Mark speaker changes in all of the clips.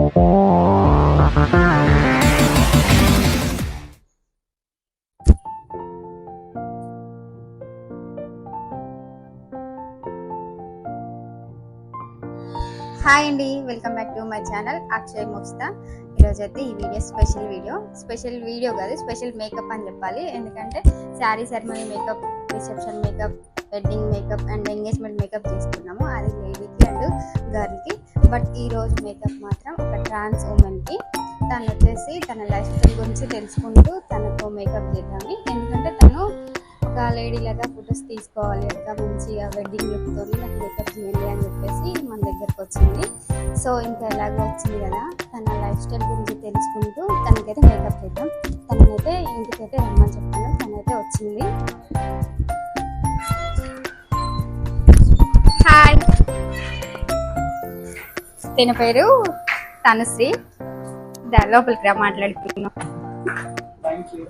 Speaker 1: Hi అండి welcome back to my channel Akshay ముక్స్తా ఈరోజు అయితే ఈ video special video. Special video కాదు స్పెషల్ మేకప్ అని చెప్పాలి. ఎందుకంటే sari ceremony makeup reception makeup wedding makeup and engagement makeup చేసుకున్నాము అది లేడీకి అండ్ గర్ల్కి బట్ ఈ రోజు మేకప్ మాత్రం ఒక ట్రాన్స్ ఉమెన్కి తను వచ్చేసి తన లైఫ్ స్టైల్ గురించి తెలుసుకుంటూ తనతో మేకప్ చేద్దామని. ఎందుకంటే తను ఒక లేడీ లాగా ఫొటోస్ తీసుకోవాలి. అక్క మంచిగా వెడ్డింగ్ లుక్తో నాకు మేకప్ చేయండి అని చెప్పేసి మన దగ్గరకు వచ్చింది. సో ఇంకా ఎలాగో వచ్చింది కదా తన లైఫ్ స్టైల్ గురించి తెలుసుకుంటూ తనకైతే మేకప్ చేద్దాం. తననైతే ఇంటికైతే రమ్మని చెప్పాను. తనైతే వచ్చింది. తన పేరు తనుశ్రీ. లోపలికి రా
Speaker 2: యూ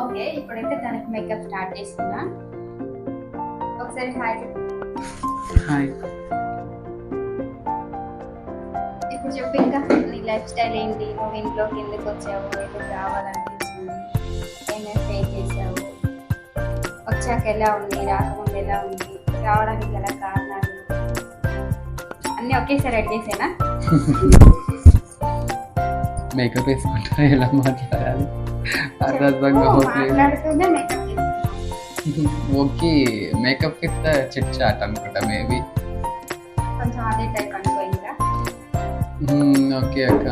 Speaker 1: ఓకే ఇప్పుడైతే తనకి మేకప్ స్టార్ట్ చేస్తున్నా. ఒకసారి హాయ్ చెప్పు.
Speaker 2: హాయ్
Speaker 1: ఇప్పుడు చెప్పు ఇంకా. లైఫ్ స్టైల్ ఏంటి? నువ్వు ఇంట్లోకి ఎందుకు వచ్చావు? ఎందుకు రావాలనిపించింది? ఏమేమి ఫేస్ చేసావు వచ్చాక ఎలా ఉంది? రాకముందు ఎలా ఉంది? రావడానికి గల కారణాలు? అన్నీ ఒకేసారి అడిగేసేనా
Speaker 2: మేకప్ వేసుకుంటా ఎలా మాట్లాడాలి? అర్థంగా
Speaker 1: మాట్లాడుతూనే makeup
Speaker 2: okay makeup with chit chat అనుకుంటా మేబీ
Speaker 1: కొంచెం అదే టైప్
Speaker 2: ఓకే అక్క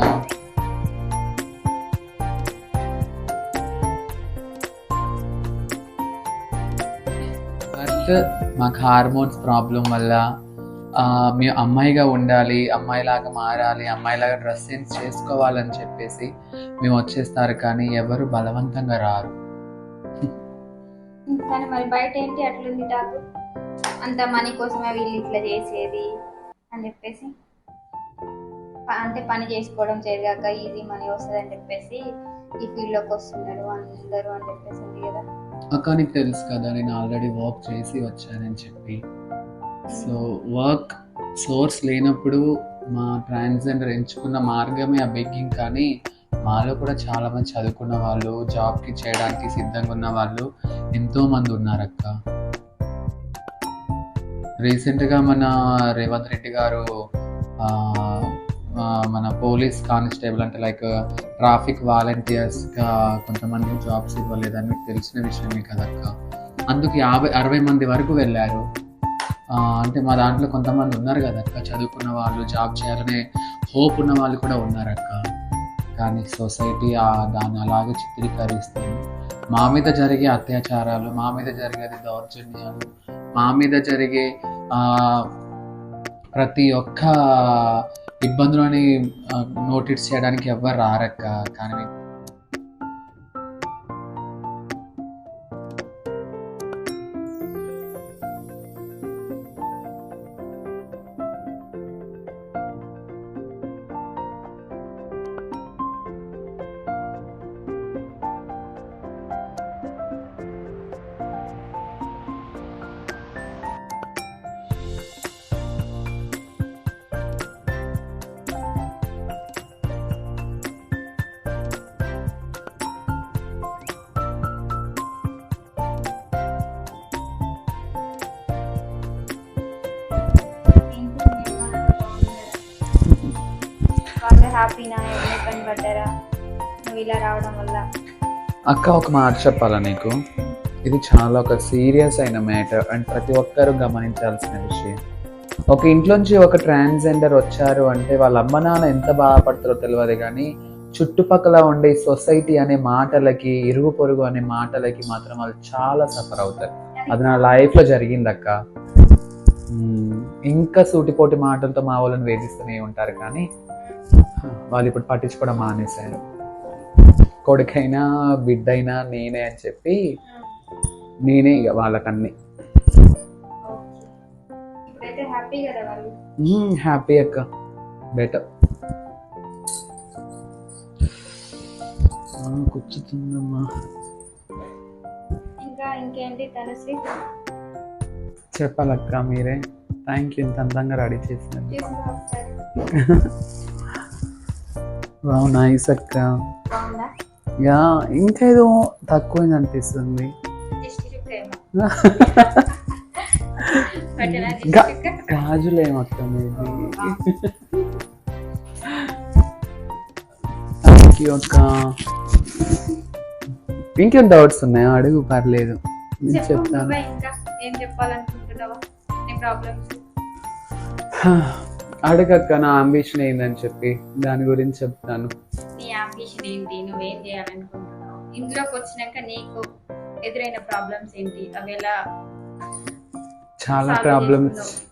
Speaker 2: ఫస్ట్ మాకు హార్మోన్స్ ప్రాబ్లం వల్ల ఆ, మీ అమ్మాయిగా ఉండాలి అమ్మాయిలాగా మారాలి అమ్మాయిలాగా డ్రెస్ చేంజ్ చేసుకోవాలని చెప్పేసి మేము వచ్చేస్తారు కానీ ఎవరు బలవంతంగా రారు.
Speaker 1: కానీ మరి బయట ఏంటి అట్లుంది టాకు? అంత మనీ కోసమే వీళ్ళు ఇట్లా చేసేది అని చెప్పేసి. అంటే పని చేసుకోవడం చేయగాక ఈజీ మనీ వస్తుంది అని చెప్పేసి ఈ ఫీల్డ్లోకి వస్తున్నారు అందరూ అని చెప్పేసి ఉంది కదా.
Speaker 2: అక్క నీకు తెలుసు కదా నేను ఆల్రెడీ వర్క్ చేసి వచ్చానని చెప్పి. సో వర్క్ సోర్స్ లేనప్పుడు మా ట్రాన్స్జెండర్ ఎంచుకున్న మార్గమే ఆ బెగ్గింగ్ కానీ మాలో కూడా చాలా మంది చదువుకున్న వాళ్ళు జాబ్కి చేయడానికి సిద్ధంగా ఉన్న వాళ్ళు ఎంతో మంది ఉన్నారక్క రీసెంట్గా మన రేవంత్ రెడ్డి గారు మన పోలీస్ కానిస్టేబుల్ అంటే లైక్ ట్రాఫిక్ వాలంటీర్స్గా కొంతమంది జాబ్స్ ఇవ్వలేదని మీకు తెలిసిన విషయమే కదక్క? అందుకు యాభై అరవై మంది వరకు వెళ్ళారు. అంటే మా దాంట్లో కొంతమంది ఉన్నారు కదక్క? చదువుకున్న వాళ్ళు జాబ్ చేయాలనే హోప్ ఉన్న వాళ్ళు కూడా ఉన్నారక్క. కానీ సొసైటీ దాన్ని అలాగే చిత్రీకరిస్తుంది. మా మీద జరిగే అత్యాచారాలు మా మీద జరిగేది దౌర్జన్యాలు మా మీద జరిగే ప్రతి ఒక్క ఇబ్బందులని నోటీస్ చేయడానికి ఎవ్వరు రారక్క. కానీ
Speaker 1: హ్యాపీనా ఏమైనా ఇబ్బంది పడ్డారా? నువ్వు ఇలా రావడం వల్ల.
Speaker 2: అక్క ఒక మాట చెప్పాలా నీకు? ఇది చాలా ఒక సీరియస్ అయిన మ్యాటర్ అండ్ ప్రతి ఒక్కరూ గమనించాల్సిన విషయం. ఒక ఇంట్లోంచి ఒక ట్రాన్స్జెండర్ వచ్చారు అంటే వాళ్ళ అమ్మ నాన్న ఎంత బాధపడతారో తెలియదు కానీ చుట్టుపక్కల ఉండే సొసైటీ అనే మాటలకి ఇరుగు పొరుగు అనే మాటలకి మాత్రం వాళ్ళు చాలా సఫర్ అవుతారు. అది నా లైఫ్లో జరిగింది అక్క. ఇంకా సూటిపోటి మాటలతో మా వాళ్ళని వేధిస్తూనే ఉంటారు కానీ వాళ్ళు ఇప్పుడు పట్టించుకోవడం మానేశారు. కొడుకైనా బిడ్డైనా నేనే అని చెప్పి నేనే ఇక వాళ్ళకన్నీ.
Speaker 1: హ్యాపీ
Speaker 2: అక్క. బెటర్. కూర్చుతుందమ్మా
Speaker 1: ఇంకా ఇంకేంటి తనుశ్రీ
Speaker 2: చెప్పాలక్క మీరే. థ్యాంక్ యూ ఇంత అందంగా రెడీ చేసినందుకు. అవును నైస్ అక్క. యా ఇంకేదో తక్కువైంది అనిపిస్తుంది గాజులేమక్క మేబీ. ఒక ఇంకేం డౌట్స్ ఉన్నాయా? అడుగు పర్లేదు. నేను చెప్తాను. అడగక్క నా అంబిషన్ ఏందని చెప్పి? దాని గురించి చెప్తాను.
Speaker 1: నీ అంబిషన్ ఏంటి? నువ్వేం చేయాలనుకుంటున్నావు? ఇందులోకి వచ్చినాక నీకు ఎదురైన ప్రాబ్లమ్స్ ఏంటి? అవి ఎలా
Speaker 2: చాలా ప్రాబ్లమ్స్.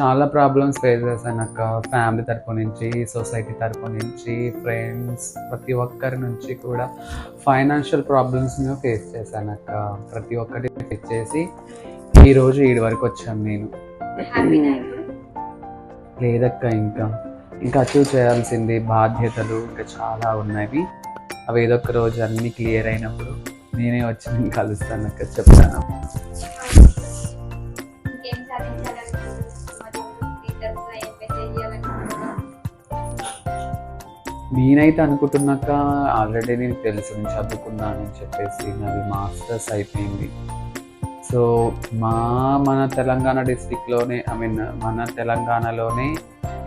Speaker 2: చాలా ప్రాబ్లమ్స్ ఫేస్ చేశాను అక్క. ఫ్యామిలీ తరపు నుంచి సొసైటీ తరపు నుంచి ఫ్రెండ్స్ ప్రతి ఒక్కరి నుంచి కూడా ఫైనాన్షియల్ ప్రాబ్లమ్స్ ఫేస్ చేశాను అక్క. ప్రతి ఒక్కటి ఫేస్ చేసి ఈ రోజు ఈడి వరకు వచ్చాను నేను. లేదక్క ఇంకా. ఇంకా అచీవ్ చేయాల్సింది బాధ్యతలు ఇంకా చాలా ఉన్నవి. అవి ఏదో ఒక రోజు అన్ని క్లియర్ అయినప్పుడు నేనే వచ్చి నేను కలుస్తాను అక్క చెప్తాను. నేనైతే అనుకుంటున్నాక ఆల్రెడీ నేను తెలుసు నేను చదువుకున్నానని చెప్పేసి నాది మాస్టర్స్ అయిపోయింది. సో మా మన తెలంగాణ డిస్టిక్లోనే ఐ మీన్ మన తెలంగాణలోనే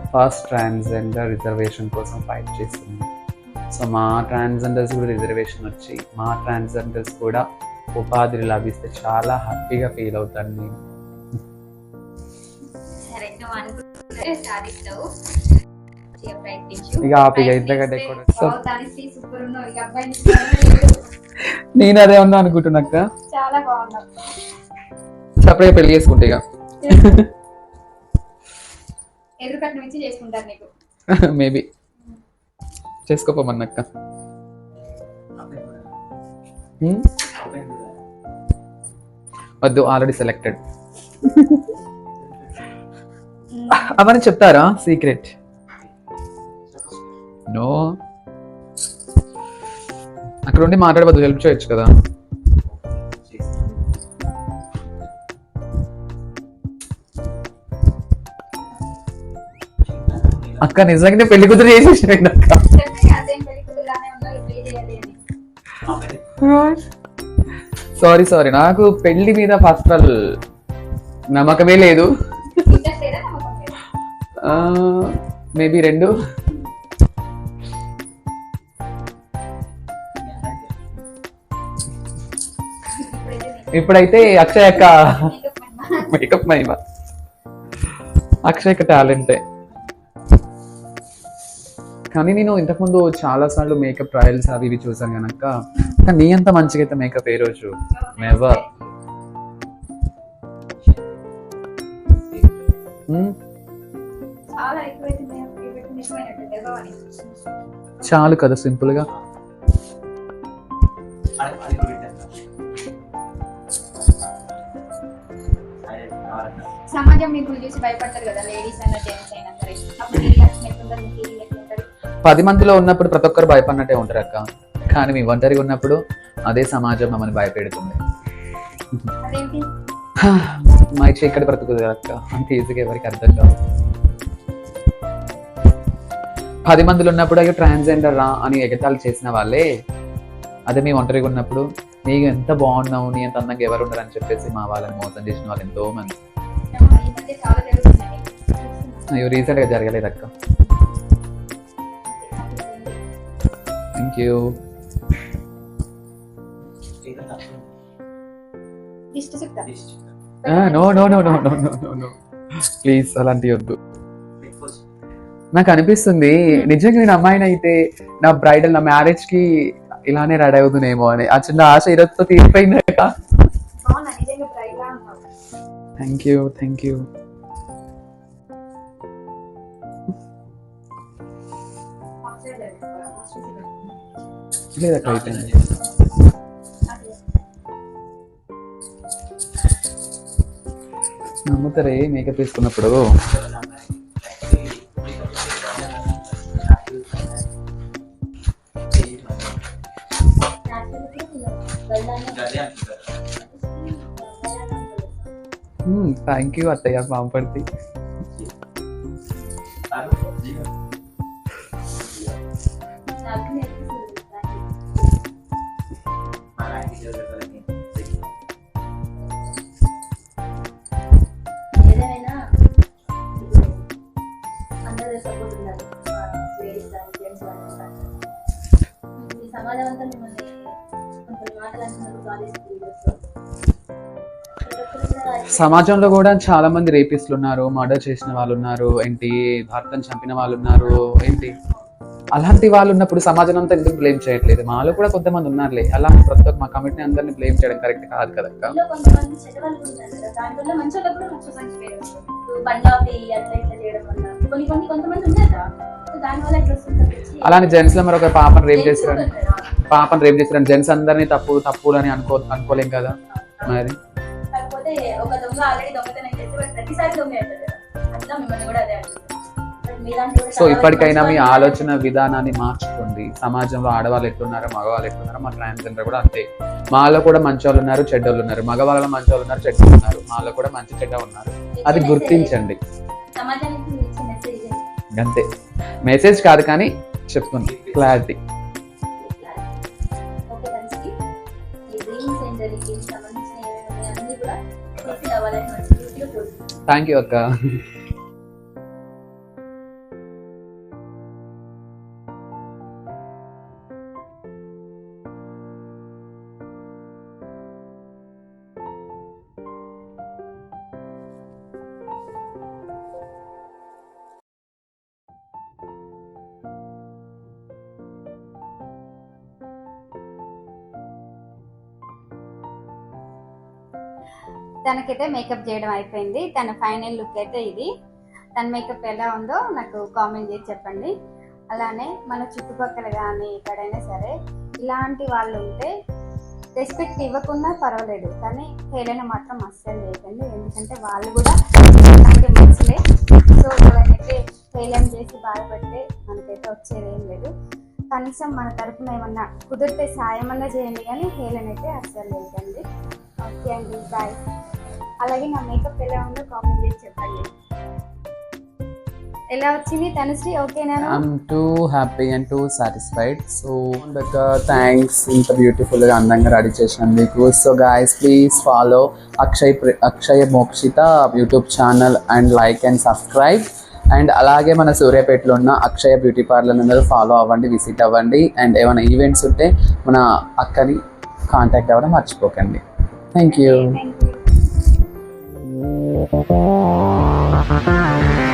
Speaker 2: ఫస్ట్ ట్రాన్స్జెండర్ రిజర్వేషన్ కోసం ఫైట్ చేస్తుంది సో మా ట్రాన్స్జెండర్స్ కూడా రిజర్వేషన్ వచ్చి మా ట్రాన్స్జెండర్స్ కూడా ఉపాధి లభిస్తే చాలా హ్యాపీగా ఫీల్ అవుతాను నేను ఇక ఇంతకంటే నేను అదే ఉన్నా అనుకుంటున్నాక
Speaker 1: చాలా బాగున్నావు
Speaker 2: సపరేట్ పెళ్ళి చేసుకుంటే ఇక. మేబీ. చేసుకోపోమన్నక్క. హ్మ్? వద్దు ఆల్రెడీ సెలెక్టెడ్ అవన్నీ చెప్తారా? సీక్రెట్ నో అక్కడ ఉండి మాట్లాడవద్దు హెల్ప్ చేయొచ్చు కదా. అక్క నిజంగానే పెళ్ళి కూతురు చేసేసాడు అక్క? Sorry sorry. నాకు పెళ్ళి మీద ఫస్ట్ ఆల్ నమ్మకమే లేదు. మేబీ రెండు.
Speaker 1: ఇప్పుడైతే
Speaker 2: అక్షయ్ యొక్క
Speaker 1: మేకప్ మహిమ
Speaker 2: అక్షయ్ యొక్క టాలెంటే. కానీ నేను ఇంతకుముందు చాలా సార్లు మేకప్ ట్రయల్స్ అవి ఇవి చూసాను కనుక కానీ నీ అంత మంచిగా అయితే మేకప్ ఏ రోజు?
Speaker 1: చాలా నిజమైనట్టు తెగవని
Speaker 2: చాలు కదా సింపుల్గా.
Speaker 1: సమాజం మీకు చూసి భయపడతారు కదా లేడీస్ అయినా జెంట్స్ అయినా సరే. అప్పుడు
Speaker 2: పది మందిలో ఉన్నప్పుడు ప్రతి ఒక్కరు భయపడినట్టే ఉంటారు అక్క. కానీ మీ ఒంటరిగా ఉన్నప్పుడు అదే సమాజం మమ్మల్ని భయపెడుతుంది. మా ఇక్కడ బ్రతుకుతుంది అక్క. అంత ఈజీగా ఎవరికి అర్థం కాదు. పది మందిలో ఉన్నప్పుడు అయ్యో ట్రాన్స్జెండర్ రా అని ఎగతాళి చేసిన వాళ్ళే. అదే మీ ఒంటరిగా ఉన్నప్పుడు నీకు ఎంత బాగున్నావు నీ ఎంత అందంగా ఎవరు ఉండరు అని చెప్పేసి మా వాళ్ళని మోసం చేసిన వాళ్ళు ఎంతో మంది అయ్యో రీసెంట్గా జరగలేదు అక్క.
Speaker 1: సుక్క
Speaker 2: no no no no no no no no please అలాంటివి వద్దు. నాకు అనిపిస్తుంది నిజంగా నేను అమ్మాయిని అయితే నా బ్రైడల్ నా మ్యారేజ్కి ఇలానే రెడీ అవుతుందేమో అని. ఆ చిన్న ఆశ ఈరోజుతో తీరిపోయింది
Speaker 1: బాగున్నా నిజంగా బ్రైట్ లా ఉన్నావు
Speaker 2: థ్యాంక్ యూ థ్యాంక్ యూ ले रखा
Speaker 1: है
Speaker 2: నమ్ముతారే మేకప్
Speaker 3: వేసుకున్నప్పుడు
Speaker 2: థ్యాంక్ యూ అత్తయ్య పాంపడితే సమాజంలో కూడా చాలా మంది రేపిస్టులు ఉన్నారు మర్డర్ చేసిన వాళ్ళు ఉన్నారు ఏంటి భర్తను చంపిన వాళ్ళు ఉన్నారు ఏంటి? అలాంటి వాళ్ళు ఉన్నప్పుడు సమాజం అంతా ఎందుకు బ్లేమ్ చేయట్లేదు? మాలో కూడా కొంతమంది ఉన్నారులే. అలా ప్రతి ఒక్క మా కమిటీని అందరినీ బ్లేమ్ చేయడం కరెక్ట్ కాదు కదా అలానే జెంట్స్లో మరి ఒక పాపను రేప్ చేశారని పాపను రేప్ చేశారని జెంట్స్ అందరినీ తప్పు తప్పులు అని అనుకో అనుకోలేం కదా మరి?
Speaker 4: కాకపోతే ఒక దొంగ ఆల్రెడీ దొంగతనం చేస్తే వాడు ప్రతిసారి దొంగ అవుతాడు కదా. అట్లా మిమ్మల్ని కూడా అదే
Speaker 2: సో ఇప్పటికైనా మీ ఆలోచన విధానాన్ని మార్చుకోండి. సమాజంలో ఆడవాళ్ళు ఎట్లున్నారో మగవాళ్ళు ఎట్లున్నారో మా ట్రాన్స్జెండర్ కూడా అంతే. మాలో కూడా మంచి వాళ్ళు ఉన్నారు చెడ్డోళ్ళు ఉన్నారు. మగవాళ్ళలో మంచి వాళ్ళు ఉన్నారు చెడ్డోళ్ళు ఉన్నారు. మాలో కూడా మంచి చెడ్డ ఉన్నారు. అది గుర్తించండి. అంతే. మెసేజ్ కాదు కానీ చెప్తుంది. క్లారిటీ
Speaker 4: అన్నీ కూడా
Speaker 2: థ్యాంక్ యూ అక్క.
Speaker 1: తనకైతే మేకప్ చేయడం అయిపోయింది. తన ఫైనల్ లుక్ అయితే ఇది. తన మేకప్ ఎలా ఉందో నాకు కామెంట్ చేసి చెప్పండి. అలానే మన చుట్టుపక్కల కానీ ఎక్కడైనా సరే ఇలాంటి వాళ్ళు ఉంటే రెస్పెక్ట్ ఇవ్వకుండా పర్వాలేదు. కానీ హేళన మాత్రం అస్సలు చేయకండి. ఎందుకంటే వాళ్ళు కూడా అంటే మనుషులే. సో వాళ్ళనైతే హేళన చేసి బాధపడితే మనకైతే వచ్చేది ఏం లేదు. కనీసం మన తరపున ఏమన్నా కుదిరితే సాయం అన్నా చేయండి. కానీ హేళన అయితే అస్సలు చేయకండి. ఓకే అండి. బాయ్ అలాగే నా మేకప్ ఎలా ఉందో కామెంట్ చేసి చెప్పండి. ఎలా వచ్చింది తనుశ్రీ? ఓకేనా
Speaker 2: I'm too happy and too satisfied so thanks ఇంత బ్యూటిఫుల్గా అందంగా రెడీ చేసినందుకు so guys please follow Akshay Akshaya Mokshitha YouTube channel and like and subscribe and అలాగే మన సూర్యాపేటలో ఉన్న అక్షయ బ్యూటీ పార్లర్ అందరూ ఫాలో అవ్వండి విజిట్ అవ్వండి. అండ్ ఏమైనా ఈవెంట్స్ ఉంటే మన అక్కని కాంటాక్ట్ అవ్వడం మర్చిపోకండి. Thank you
Speaker 1: Thank you.